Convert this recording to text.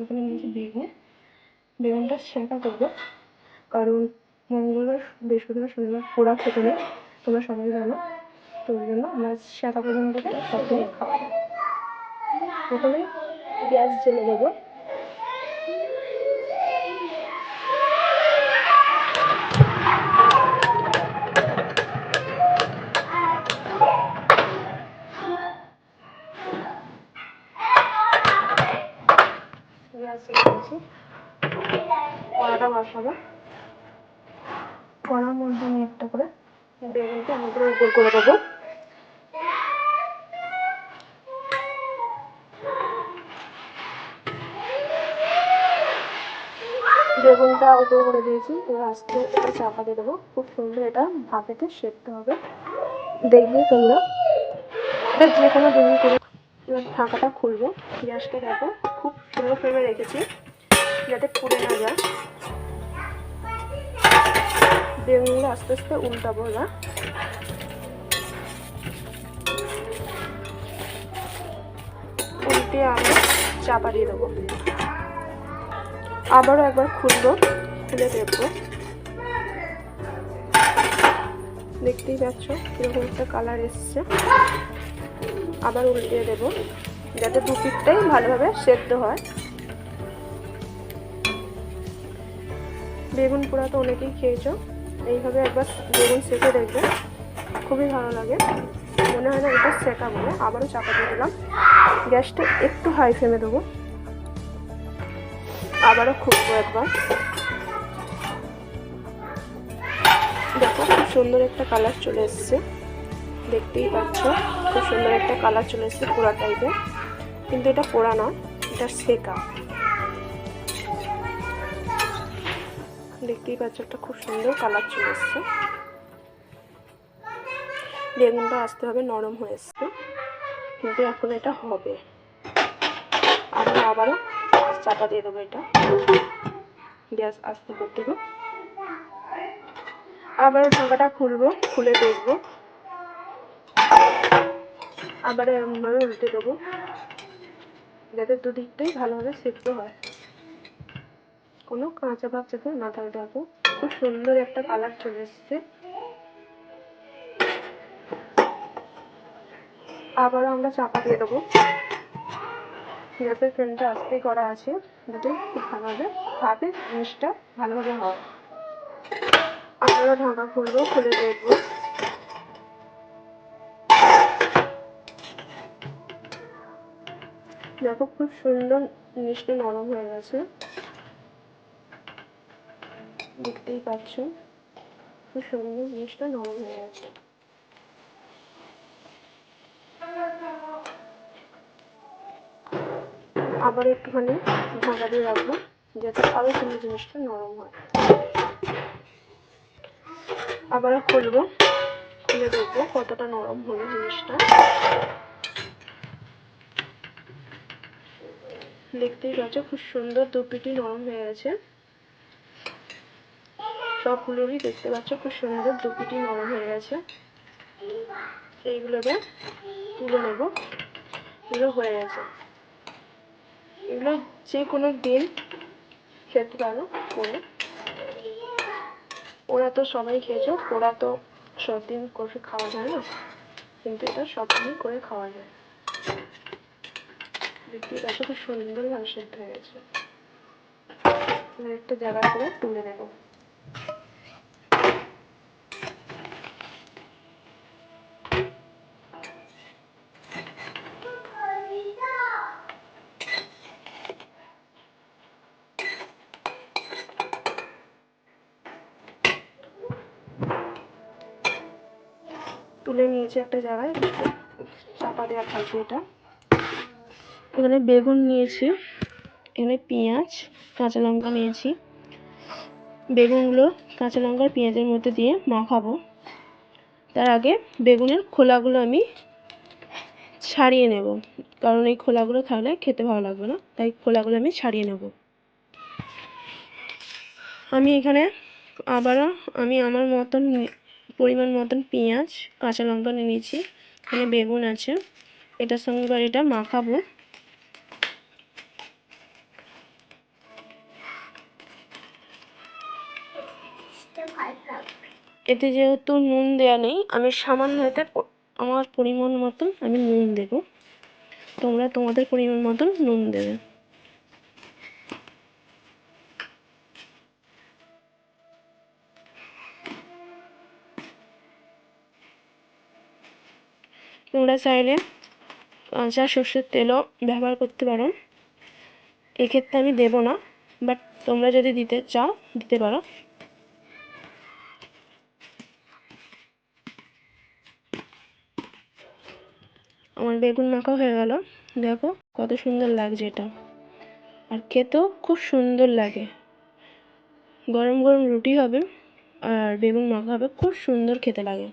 এখানে নিয়েছি বেগুন, বেগুনটা সেঁকা করব। কারণ মঙ্গলবার, বৃহস্পতিবার, শনিবার পোড়া খেতে নেই তোমরা সবাই জানো। তো ওই জন্য আমরা সেঁকা বেগুনটাকে সব খাওয়া খাব। প্রথমে পেঁয়াজ জেলে দেবো। মধ্যে আমি করে আমি করে বেগুনটা দিয়েছি। এবার আস্তে এটা চাপা দিয়ে দেবো। খুব সুন্দর এটা ভাপেতে সেদ্ধ হবে। দেখবে তোমরা? যে কোনো বেগুন করে এবার ঢাকাটা খুলবো। গ্যাসটা দেখো খুব সুন্দর ফ্লেমে রেখেছি, যাতে পুড়ে না যায়। বেগুনগুলো আস্তে আস্তে উল্টাবো এবার। উল্টে আমি চাপা দিয়ে দেবো। আবারও একবার খুলবো, খুলে দেখব। দেখতেই পাচ্ছ কীরকম একটা কালার এসছে। আবার উল্টিয়ে দেবো। যাতে দু ভালোভাবে সেদ্ধ হয়। বেগুন পোড়া তো অনেকেই খেয়েছো। এইভাবে একবার বেগুন সেঁকে দেখবে। খুবই ভালো লাগে। মনে হয় না এটা সেকা বলে। আবারও চাপা দিয়ে দিলাম। গ্যাসটা একটু হাই ফ্লেমে দেবো। আবারও খুঁজবো একবার। দেখো, খুব সুন্দর একটা কালার চলে এসছে। দেখতেই পাচ্ছ, খুব সুন্দর একটা কালার চলে এসছে পোড়া টাইপের কিন্তু এটা পোড়া নয়, এটা সেকা। দেখতেই পাচ্ছ, একটা খুব সুন্দর কালার চলে এসছে। বেগুনটা আসতে হবে, নরম হয়ে এসছে। কিন্তু এখন এটা হবে। আমি আবারও চাপা দিয়ে দেবো এটা। গ্যাস আস্তে করতে হবে। আবার ঢাকাটা খুলবো, খুলে দেখব। আবার এরমভাবে উল্টে দেবো। যাতে দুদিকটাই ভালোভাবে সেদ্ধ হয়। কোনো কাঁচা ভাব যাতে না থাকে দেখো। খুব সুন্দর একটা কালার চলে এসছে। আবারও আমরা চাপা দিয়ে দেবো। যাতে ফ্লেমটা আস্তেই করা আছে, যাতে খুব ভালোভাবে ভাবে জিনিসটা ভালোভাবে হয়। আবারও ঢাকা খুলবো, খুলে দেখব। দেখো, খুব সুন্দর জিনিসটা নরম হয়ে গেছে। দেখতেই পাচ্ছ, খুব সুন্দর জিনিসটা নরম হয়ে গেছে। আবার একটুখানি ঢাকা দিয়ে রাখব, যাতে আরও সুন্দর জিনিসটা নরম হয়। আবার খুলবো, খুলে দেখব কতটা নরম হলো জিনিসটা। দেখতেই পাচ্ছ, খুব সুন্দর দু পিটি নরম হয়ে গেছে। সবগুলোরই দেখতে পাচ্ছ, খুব সুন্দর দু পিটি নরম হয়ে গেছে। এইগুলো এবার তুলে নেব। এগুলো হয়ে গেছে। এগুলো যে কোনো দিন খেতে পারো, করে। ওরা তো সবাই খেয়েছো, ওরা তো সব দিন করে খাওয়া যায় না। কিন্তু এটা সব দিনই করে খাওয়া যায়। দেখতেই পাচ্ছ, খুব সুন্দরভাবে সেদ্ধ হয়ে গেছে। একটা জায়গা করে তুলে নেব। তুলে নিয়েছি একটা জায়গায়, চাপা দেওয়া থাকবে এটা। এখানে বেগুন নিয়েছি, এখানে পেঁয়াজ, কাঁচা লঙ্কা নিয়েছি। বেগুনগুলো কাঁচা লঙ্কার পেঁয়াজের মধ্যে দিয়ে মাখাবো। তার আগে বেগুনের খোলাগুলো আমি ছাড়িয়ে নেব, কারণ এই খোলাগুলো থাকলে খেতে ভালো লাগবে না, তাই খোলাগুলো আমি ছাড়িয়ে নেব। আমি এখানে আবারও আমি আমার মতন পরিমাণ মতন পেঁয়াজ, কাঁচা লঙ্কা নিয়েছি, এখানে বেগুন আছে। এটার সঙ্গে এবার এটা মাখাবো। এতে যেহেতু নুন দেওয়া নেই, আমি সামান্য এতে আমার পরিমাণ মতন আমি নুন দেবো। তোমরা তোমাদের পরিমাণ মতন নুন দেবে। তোমরা চাইলে কাঁচা সর্ষের তেলও ব্যবহার করতে পারো। এক্ষেত্রে আমি দেবো না বাট তোমরা যদি দিতে চাও, দিতে পারো। আমার বেগুন মাখা হয়ে গেল। দেখো কত সুন্দর লাগছে এটা। আর খেতেও খুব সুন্দর লাগে। গরম গরম রুটি হবে আর বেগুন মাখা হবে, খুব সুন্দর খেতে লাগে।